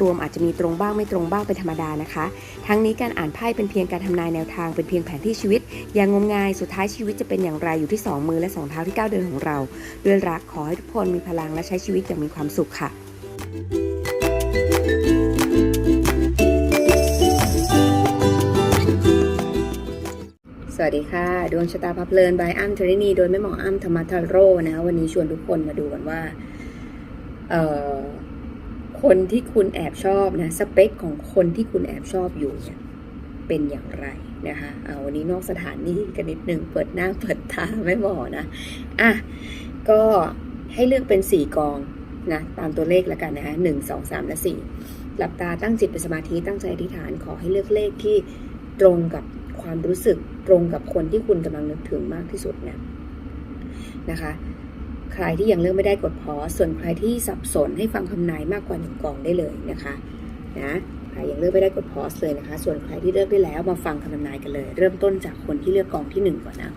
รวมอาจจะมีตรงบ้างไม่ตรงบ้างเป็นธรรมดานะคะ ทั้งนี้การอ่านไพ่เป็นเพียงการทำนายแนวทางเป็นเพียงแผนที่ชีวิต อย่างงมงายสุดท้ายชีวิตจะเป็นอย่างไรอยู่ที่สองมือและสองเท้าที่ก้าวเดินของเรา ด้วยรักขอให้ทุกคนมีพลังและใช้ชีวิตอย่างมีความสุขค่ะสวัสดีค่ะ ดวงชะตาพับเพลินบายอ้ำธรินี โดยแม่หมออ้ำธรรมทาโร่นะคะวันนี้ชวนทุกคนมาดูกันว่า เอ่อ คนที่คุณแอบชอบนะสเปคของคนที่คุณแอบชอบอยู่เนี่ยเป็นอย่างไรนะคะเอาวันนี้นอกสถานที่กันนิดนึงเปิดหน้าเปิดตาไม่บอนะอะก็ให้เลือกเป็นสี่กองนะตามตัวเลขแล้วกันนะคะหนึ่งสองสามและสี่หลับตาตั้งจิตเป็นสมาธิตั้งใจอธิษฐานขอให้เลือกเลขที่ตรงกับความรู้สึกตรงกับคนที่คุณกำลังนึกถึงมากที่สุดนะนะคะ รที่ยังเลือกไม่ได้กดพอส่วนใครที่สับสนให้ฟังคำนายมากกว่าหนึ่งกองได้เลยนะคะนะใครยังเลือกไม่ได้กดพอสเลยนะคะ ส่วนใครที่เลือกได้แล้วมาฟังคำทำนายกันเลย เริ่มต้นจากคนที่เลือกกองที่หนึ่งก่อนนะ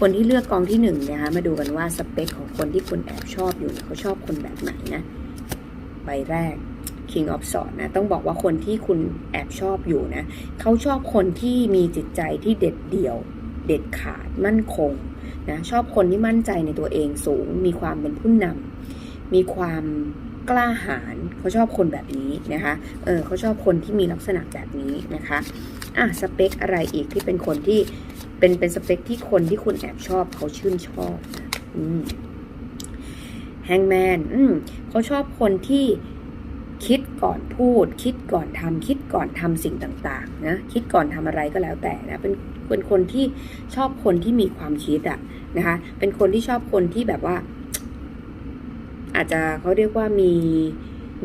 คนที่เลือกกองที่หนึ่งนะคะมาดูกันว่าสเปคของคนที่คุณแอบชอบอยู่เขาชอบคนแบบไหนนะใบแรก King of s w o r d นะต้องบอกว่าคนที่คุณแอบชอบอยู่นะเขาชอบคนที่มีจิตใจที่เด็ดเดี่ยว เด็ดขาดมั่นคง นะชอบคนที่มั่นใจในตัวเองสูง มีความเป็นผู้นำมีความกล้าหาญเขาชอบคนแบบนี้นะคะ เออเขาชอบคนที่มีลักษณะแบบนี้นะคะ อะสเปคอะไรอีกที่เป็นคนที่เป็นเป็นสเปคที่คนที่คุณแอบชอบเขาชื่นชอบอืมแฮงแมนอืมเขาชอบคนที่คิดก่อนพูด คิดก่อนทำคิดก่อนทำสิ่งต่างๆนะคิดก่อนทำอะไรก็แล้วแต่นะเป็น เป็นคนที่ชอบคนที่มีความคิดอะนะคะ เป็นคนที่ชอบคนที่แบบว่า อาจจะเขาเรียกว่ามี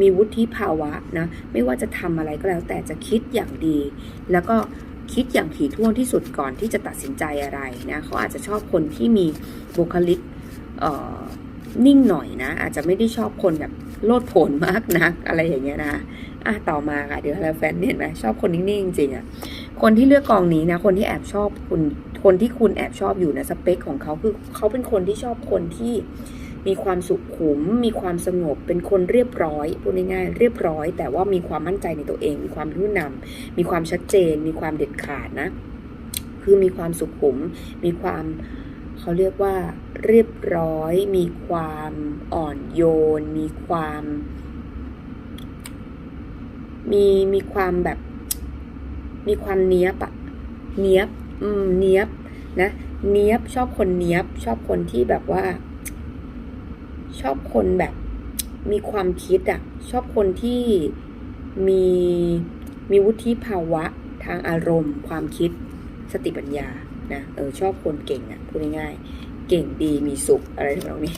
มีวุฒิภาวะนะ ไม่ว่าจะทำอะไรก็แล้ว แต่จะคิดอย่างดี แล้วก็คิดอย่างถี่ถ้วนที่สุดก่อนที่จะตัดสินใจอะไรนะเขาอาจจะชอบคนที่มีบุคลิกนิ่งหน่อยนะ อาจจะไม่ได้ชอบคนแบบโลดโผนมากนักอะไรอย่างเงี้ยนะ อะต่อมาค่ะเดี๋ยวเราแฟนเห็นไหมชอบคนนิ่งๆจริงๆอะคนที่เลือกกองนี้นะคนที่แอบชอบคุณคนที่คุณแอบชอบอยู่นะสเปคของเขาคือเขาเป็นคนที่ชอบคนที่มีความสุขุม มีความสงบ เป็นคนเรียบร้อยพูดง่ายๆเรียบร้อย แต่ว่ามีความมั่นใจในตัวเอง มีความเป็นผู้นำมีความชัดเจน มีความเด็ดขาดนะ คือมีความสุขุม มีความเขาเรียกว่าเรียบร้อย มีความอ่อนโยน มีความ มีมีความแบบ มีความเนี้ยบอะเนี้ยบ อืม เนี้ยบนะเนี้ยบชอบคนเนี้ยบ ชอบคนที่แบบว่า ชอบคนแบบ มีความคิดอะชอบคนที่มีมีวุฒิภาวะทางอารมณ์ ความคิดสติปัญญานะเออชอบคนเก่งอะพูดง่ายๆเก่งดีมีสุขอะไรทำนองนี้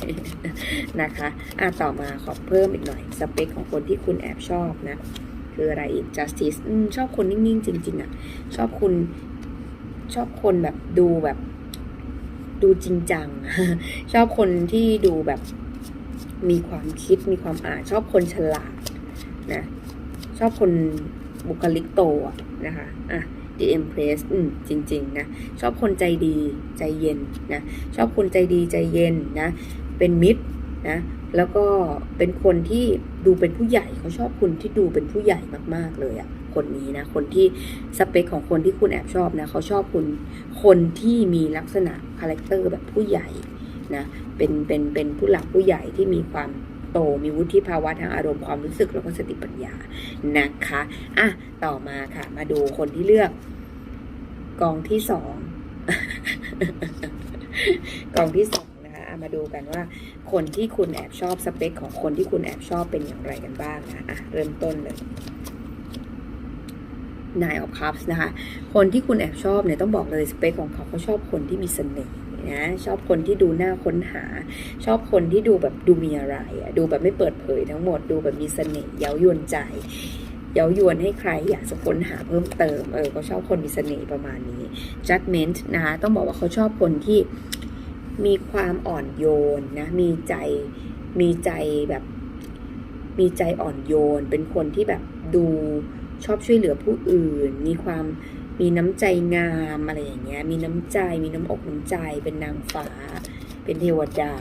นะคะอะต่อมาขอเพิ่มอีกหน่อย สเปคของคนที่คุณแอบชอบนะ คืออะไรอีก justice อชอบคนนิ่งๆ จริง ๆอะชอบคุณชอบคนแบบดูแบบ ดูจริงจัง ชอบคนที่ดูแบบมีความคิดมีความอ่านชอบคนฉลาดนะชอบคนบุคลิกโตอะนะคะอะ The Empress อืมจริง ๆ นะ ชอบคนใจดีใจเย็นนะ ชอบคนใจดีใจเย็นนะ เป็นมิตรนะ แล้วก็เป็นคนที่ดูเป็นผู้ใหญ่เขาชอบคุณที่ดูเป็นผู้ใหญ่มากๆเลยอะคนนี้นะคนที่สเปคของคนที่คุณแอบชอบนะเขาชอบคุณคนที่มีลักษณะคาแรคเตอร์แบบผู้ใหญ่นะเป็นเป็นเป็นผู้หลักผู้ใหญ่ที่มีความโตมีวุฒิภาวะทางอารมณ์ความรู้สึกแล้วก็สติปัญญานะคะอะต่อมาค่ะ มาดูคนที่เลือก กองที่สองกองที่สองะคะอะมาดูกันว่า คนที่คุณแอบชอบสเปคของคนที่คุณแอบชอบเป็นอย่างไรกันบ้างนะอะเริ่มต้นเลย Nine of Cups นะคะ คนที่คุณแอบชอบเนี่ยต้องบอกเลยสเปคของเขาเขาชอบคนที่มีเสน่ห์นะชอบคนที่ดูหน่าค้นหา ชอบคนที่ดูแบบดูมีอะไรอะดูแบบไม่เปิดเผยทั้งหมด ดูแบบมีเสน่ห์เย้ายวนใจ เย้ายวนให้ใครอยากจะค้นหาเพิ่มเติม เออเขาชอบคนมีเสน่ห์ประมาณนี้ judgment นะคะต้องบอกว่าเขาชอบคนที่ มีความอ่อนโยนนะ มีใจ มีใจแบบ มีใจอ่อนโยน เป็นคนที่แบบดูชอบช่วยเหลือผู้อื่น มีความมีน้ำใจงามอะไรอย่างเงี้ย มีน้ำใจ มีน้ำอกน้ำใจ เป็นนางฟ้า เป็นเทวดา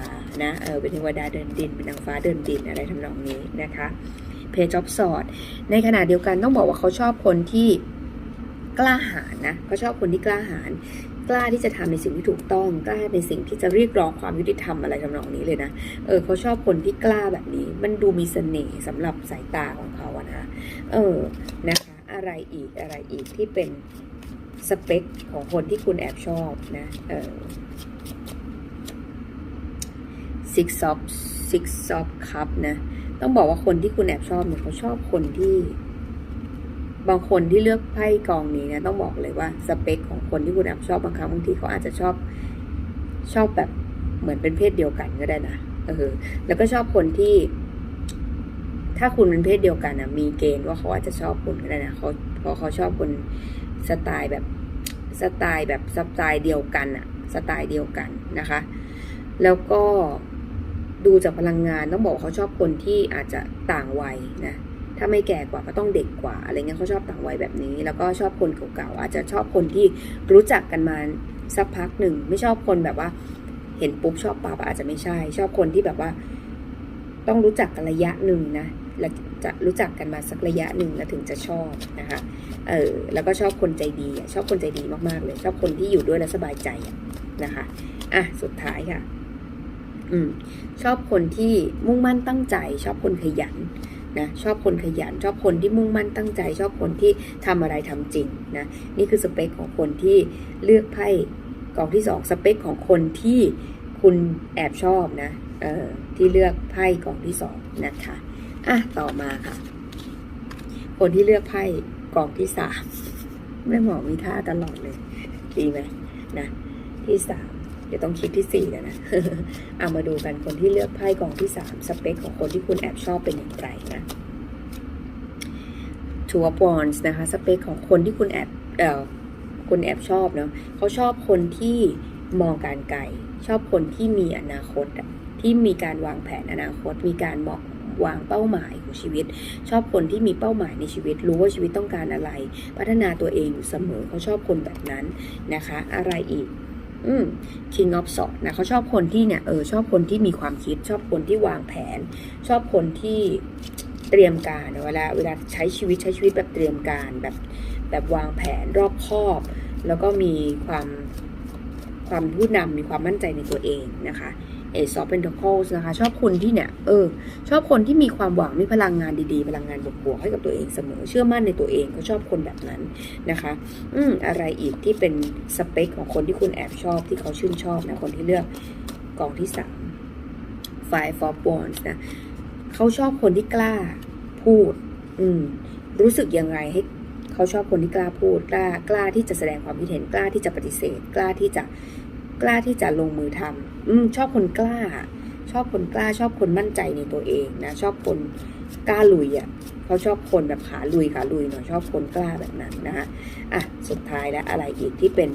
นะ เออ เป็นเทวดาเดินดิน เป็นนางฟ้าเดินดินอะไรทำนองนี้นะคะ page of sword ในขณะเดียวกันต้องบอกว่าเขาชอบคนที่กล้าหาญนะเขาชอบคนที่กล้าหาญ กล้าที่จะทำในสิ่งที่ถูกต้อง กล้าในสิ่งที่จะเรียกร้องความยุติธรรมอะไรทำนองนี้เลยนะ เออเขาชอบคนที่กล้าแบบนี้ มันดูมีเสน่ห์สำหรับสายตาของเขาอะนะเออนะคะอะไรอีกอะไรอีกที่เป็นสเปคของคนที่คุณแอบชอบนะเออ six of six of cup นะ ต้องบอกว่าคนที่คุณแอบชอบเนี่ยเขาชอบคนที่ บางคนที่เลือกไพ่กองนี้นะต้องบอกเลยว่าสเปคของคนที่คุณแอบชอบบางครั้งบางทีเขาอาจจะชอบชอบแบบเหมือนเป็นเพศเดียวกันก็ได้นะเออแล้วก็ชอบคนที่ ถ้าคุณเป็นเพศเดียวกันนะมีเกณฑ์ว่าเขาอาจจะชอบคุณก็ได้นะเขาเพราะเขาชอบคนสไตล์แบบสไตล์แบบสไตล์เดียวกันอะสไตล์เดียวกันนะคะ แล้วก็ดูจากพลังงานต้องบอกเขาชอบคนที่อาจจะต่างวัยนะ ถ้าไม่แก่กว่าก็ต้องเด็กกว่าอะไรเงี้ยเขาชอบต่างวัยแบบนี้ แล้วก็ชอบคนเก่าๆอาจจะชอบคนที่รู้จักกันมาสักพักหนึ่งไม่ชอบคนแบบว่า เห็นปุ๊บชอบปั๊บอาจจะไม่ใช่ ชอบคนที่แบบว่า ต้องรู้จักกันระยะหนึ่งนะแล้วจะรู้จักกันมาสักระยะหนึ่งแล้วถึงจะชอบนะคะเออแล้วก็ชอบคนใจดีชอบคนใจดีมากๆเลย ชอบคนที่อยู่ด้วยแล้วสบายใจนะคะอะสุดท้ายค่ะ อืมชอบคนที่มุ่งมั่นตั้งใจ ชอบคนขยัน นะชอบคนขยันชอบคนที่มุ่งมั่นตั้งใจ ชอบคนที่ทำอะไรทำจริงนะนี่คือสเปคของคนที่เลือกไพ่กองที่สองสเปคของคนที่คุณแอบชอบนะเอ่อที่เลือกไพ่กองที่สองนะคะอะต่อมาค่ะ คนที่เลือกไพ่กองที่สามแม่หมอมีท่าตลอดเลย ดีไหมนะที่สาม เดี๋ยวต้องคิดที่สี่แล้วนะเอามาดูกันคนที่เลือกไพ่กองที่สามสเปคของคนที่คุณแอบชอบเป็นอย่างไรนะ Two of Wands นะคะสเปคของคนที่คุณแอบเอ่อคุณแอบชอบเนาะเขาชอบคนที่มองการไกลชอบคนที่มีอนาคตที่มีการวางแผนอนาคต มีการมองวางเป้าหมายของชีวิต ชอบคนที่มีเป้าหมายในชีวิต รู้ว่าชีวิตต้องการอะไร พัฒนาตัวเองอยู่เสมอเขาชอบคนแบบนั้นนะคะ อะไรอีก อืม King of s w o r d นะเขาชอบคนที่เนี่ยเออชอบคนที่มีความคิด ชอบคนที่วางแผน ชอบคนที่เตรียมการเวลาเวลาใช้ชีวิตใช้ชีวิตแบบเตรียมการแบบแบบวางแผนรอบคอบ แล้วก็มีความความผู้นำมีความมั่นใจในตัวเองนะคะ เอซอฟเป็นท c l e s นะคะ ชอบคนที่เนี่ย เออ ชอบคนที่มีความหวัง มีพลังงานดีๆ พลังงานบวกๆ ให้กับตัวเองเสมอ เชื่อมั่นในตัวเองเขาชอบคนแบบนั้นนะคะ อืมอะไรอีกที่เป็นสเปคของคนที่คุณแอบชอบที่เขาชื่นชอบนะ คนที่เลือกกองที่สาม Five of Wands นะเขาชอบคนที่กล้าพูด อืม รู้สึกยังไงให้เขาชอบคนที่กล้าพูด กล้า กล้าที่จะแสดงความคิดเห็น กล้าที่จะปฏิเสธ กล้าที่จะ กล้าที่จะลงมือทำอืมชอบคนกล้า ชอบคนกล้าชอบคนมั่นใจในตัวเองนะ ชอบคนกล้าลุยอะเขาชอบคนแบบขาลุยขาลุยหน่อยชอบคนกล้าแบบนั้นนะคะอะสุดท้ายแล้วอะไรอีกที่เป็น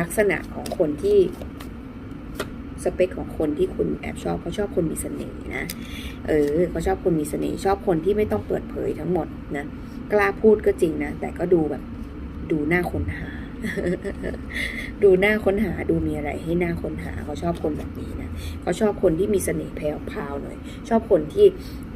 ลักษณะของคนที่สเปคของคนที่คุณแอบชอบเขาชอบคนมีเสน่ห์นะ เออเขาชอบคนมีเสน่ห์ชอบคนที่ไม่ต้องเปิดเผยทั้งหมดนะ กล้าพูดก็จริงนะ แต่ก็ดูแบบดูหน้าคนหา ดูหน้าค้นหาดูมีอะไรให้หน้าค้นหาเขาชอบคนแบบนี้นะเขาชอบคนที่มีเสน่ห์แพรวหน่อย ชอบคนที่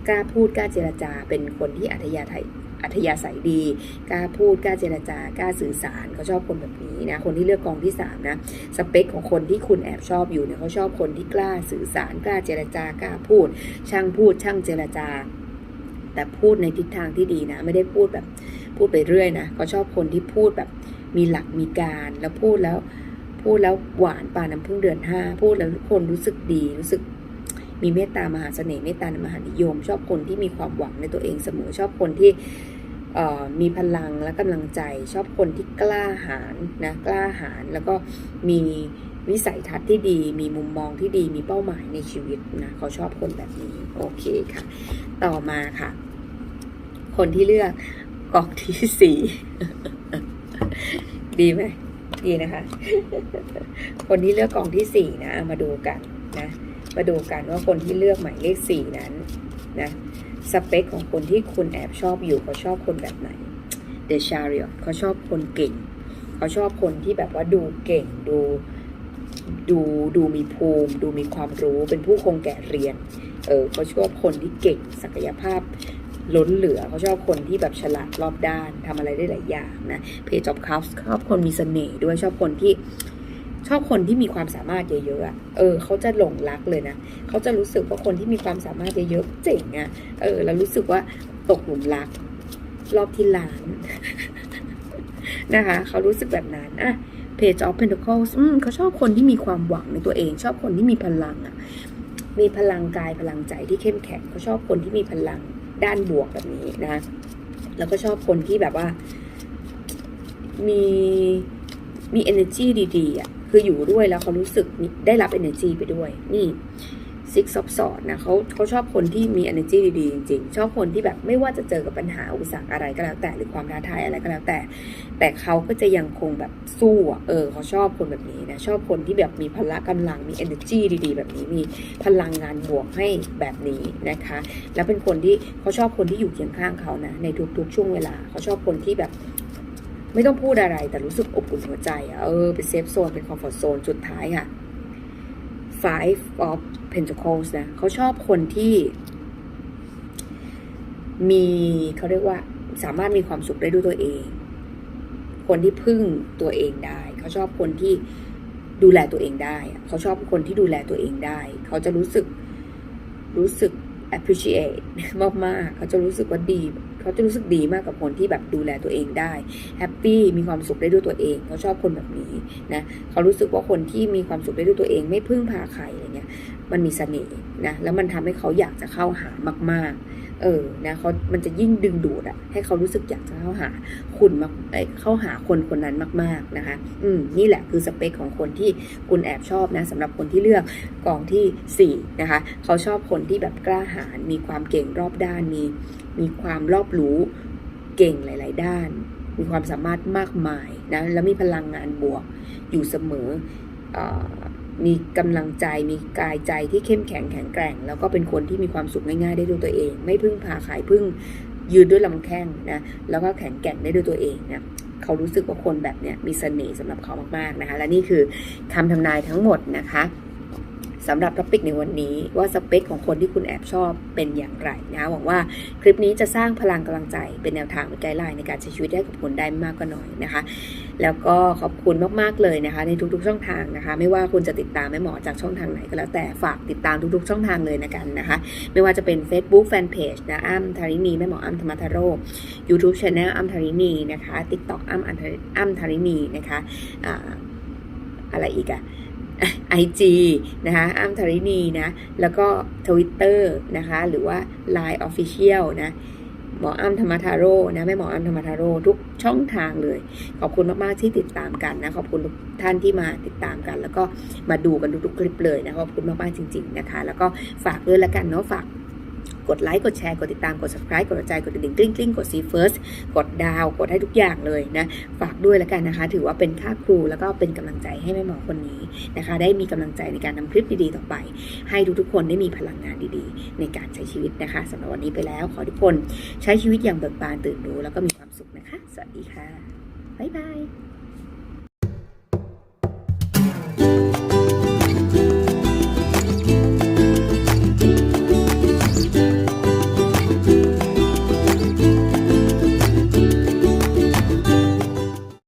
กล้าพูดกล้าเจรจา เป็นคนที่อัธยาศัยอัธยาศัยดี กล้าพูด กล้าเจรจา กล้าสื่อสาร เขาชอบคนแบบนี้นะ คนที่เลือกกองที่สามนะ สเปคของคนที่คุณแอบชอบอยู่เนี่ยเขาชอบคนที่กล้าสื่อสาร กล้าเจรจา กล้าพูด ช่างพูด ช่างเจรจา แต่พูดในทิศทางที่ดีนะ ไม่ได้พูดแบบ พูดไปเรื่อยนะ เขาชอบคนที่พูดแบบ มีหลักมีการแล้วพูดแล้ว พูดแล้วหวานปาน้ำพึ่งเดือนห้าพูดแล้วทุกคนรู้สึกดีรู้สึกมีเมตตามหาเสน่ห์เมตตามหานิยม ชอบคนที่มีความหวังในตัวเองเสมอชอบคนที่มีพลังและกำลังใจ ชอบคนที่กล้าหาญนะกล้าหาญแล้วก็มีวิสัยทัศน์ที่ดี มีมุมมองที่ดีมีเป้าหมายในชีวิตนะเขาชอบคนแบบนี้โอเคค่ะ ต่อมาค่ะ คนที่เลือกกองที่สี่ ดีไหมดีนะคะ คนที่เลือกกองที่สี่นะมาดูกันนะมาดูกันว่าคนที่เลือกหมายเลขสี่นั้นนะสเปคของคนที่คุณแอบชอบอยู่เขาชอบคนแบบไหน The Chariot เขาชอบคนเก่ง เขาชอบคนที่แบบว่าดูเก่งดูดูดูมีภูมิ ดูมีความรู้เป็นผู้คงแก่เรียน เออเขาชอบคนที่เก่งศักยภาพ ล้นเหลือเขาชอบคนที่แบบฉลาดรอบด้านทำอะไรได้หลายอย่างนะ Page of Cups ชอบคนมีเสน่ห์ด้วยชอบคนที่ชอบคนที่มีความสามารถเยอะๆอะเออเขาจะหลงรักเลยนะ เขาจะรู้สึกว่าคนที่มีความสามารถเยอะๆเจ๋งอะเออ แล้วรู้สึกว่าตกหลุมรัก รอบที่ล้านนะคะ เขารู้สึกแบบนั้นอะ Page of Pentacles อืมเขาชอบคนที่มีความหวังในตัวเอง ชอบคนที่มีพลังอะ มีพลังกายพลังใจที่เข้มแข็งเขาชอบคนที่มีพลัง ด้านบวกแบบนี้นะคะแล้วก็ชอบคนที่แบบว่า มีมี energy ดีๆอะคืออยู่ด้วยแล้วเขารู้สึกได้รับ energy ไปด้วย นี่ six of swords นะเขาเขาชอบคนที่มี energy ดีๆจริงๆ ชอบคนที่แบบไม่ว่าจะเจอกับปัญหาอุปสรรคอะไรก็แล้วแต่หรือความท้าทายอะไรก็แล้วแต่ แต่เขาก็จะยังคงแบบสู้อะเออเขาชอบคนแบบนี้นะชอบคนที่แบบมีพละกำลังมี energy ดีๆ แบบนี้มีพลังงานบวกให้แบบนี้นะคะ แล้วเป็นคนที่เขาชอบคนที่อยู่เคียงข้างเขานะในทุกๆ ช่วงเวลาเขาชอบคนที่แบบไม่ต้องพูดอะไรแต่รู้สึกอบอุ่นหัวใจอะเออเป็นเซฟโซนเป็นคอมฟอร์ z โซนสุดท้ายค่ะ five of pentacles นะเขาชอบคนที่มีเขาเรียกว่าสามารถมีความสุขได้ด้วยตัวเอง คนที่พึ่งตัวเองได้ เขาชอบคนที่ดูแลตัวเองได้ เขาชอบคนที่ดูแลตัวเองได้ เขาจะรู้สึกรู้สึก appreciate มากๆ เขาจะรู้สึกว่าดี เขาจะรู้สึกดีมากกับคนที่แบบดูแลตัวเองได้แฮปปี้มีความสุขได้ด้วยตัวเองเขาชอบคนแบบนี้นะเขารู้สึกว่าคนที่มีความสุขได้ด้วยตัวเอง ไม่พึ่งพาใครอะไรเงี้ยมันมีเสน่ห์นะแล้วมันทำให้เขาอยากจะเข้าหามาก ๆ เออนะเขามันจะยิ่งดึงดูดอะให้เขารู้สึกอยากจะเข้าหาคุณมาเเข้าหาคนคนนั้นมาก ๆนะคะ อืมนี่แหละคือสเปคของคนที่คุณแอบชอบนะสำหรับคนที่เลือกกองที่สี่นะคะเขาชอบคนที่แบบกล้าหาญมีความเก่งรอบด้านมี มีความรอบรู้เก่งหลาย ๆ ด้าน มีความสามารถมากมายนะแล้วมีพลังงานบวกอยู่เสมออมีกำลังใจมีกายใจที่เข้มแข็งแข็งแกร่ง แล้วก็เป็นคนที่มีความสุขง่าย ๆ ได้ด้วยตัวเอง ไม่พึ่งพาใครพึ่งยืนด้วยลำแข้งนะแล้วก็แข็งแกร่งได้ด้วยตัวเองนะเขารู้สึกว่าคนแบบเนี้ยมีเสน่ห์สำหรับเขามากๆนะคะ และนี่คือคำทำนายทั้งหมดนะคะ สำหรับท็อปิกในวันนี้ว่าสเปคของคนที่คุณแอบชอบเป็นอย่างไรนะหวังว่าคลิปนี้จะสร้างพลังกำลังใจเป็นแนวทางเป็นไกด์ไลน์ในการใช้ชีวิตให้กับคุณได้มากก็น้อยนะคะ แล้วก็ขอบคุณมากๆเลยนะคะ ในทุกๆ ช่องทางนะคะ ไม่ว่าคุณจะติดตามแม่หมอจากช่องทางไหนก็แล้วแต่ฝากติดตามทุกๆ ช่องทางเลยนะกันนะคะ ไม่ว่าจะเป็น Facebook Fanpage นะอ้ำธารินีแม่หมออ้ำธรรมทาโร่ YouTube Channel อ้ำธารินีนะคะ TikTok อ้ำอ้ำธารินีนะคะอ่าอะไรอีกอะ ไอจีนะคะอ้ำธารินีนะ แล้วก็ Twitter นะคะ หรือว่า Line Official นะหมออ้ำธรรมทาโร่นะแม่หมออ้ำธรรมทาโร่ทุกช่องทางเลย ขอบคุณมากๆที่ติดตามกันนะ ขอบคุณทุกท่านที่มาติดตามกัน แล้วก็มาดูกันทุกๆคลิปเลยนะขอบคุณมากๆจริง ๆนะคะ แล้วก็ฝากด้วยละกันเนาะฝาก กดไลค์กดแชร์กดติดตามกด subscribe กดกระจายกดกระดิ่งกลิ้งกลิ้งกด see first กดดาวกดให้ทุกอย่างเลยนะฝากด้วยละกันนะคะ ถือว่าเป็นค่าครูแล้วก็เป็นกำลังใจให้แม่หมอคนนี้นะคะ ได้มีกำลังใจในการทำคลิปดีๆต่อไป ให้ทุกๆคนได้มีพลังงานดีๆ ในการใช้ชีวิตนะคะสำหรับวันนี้ไปแล้วขอทุกคนใช้ชีวิตอย่างเบิกบานตื่นรู้แล้วก็มีความสุขนะคะ สวัสดีค่ะบ๊ายบาย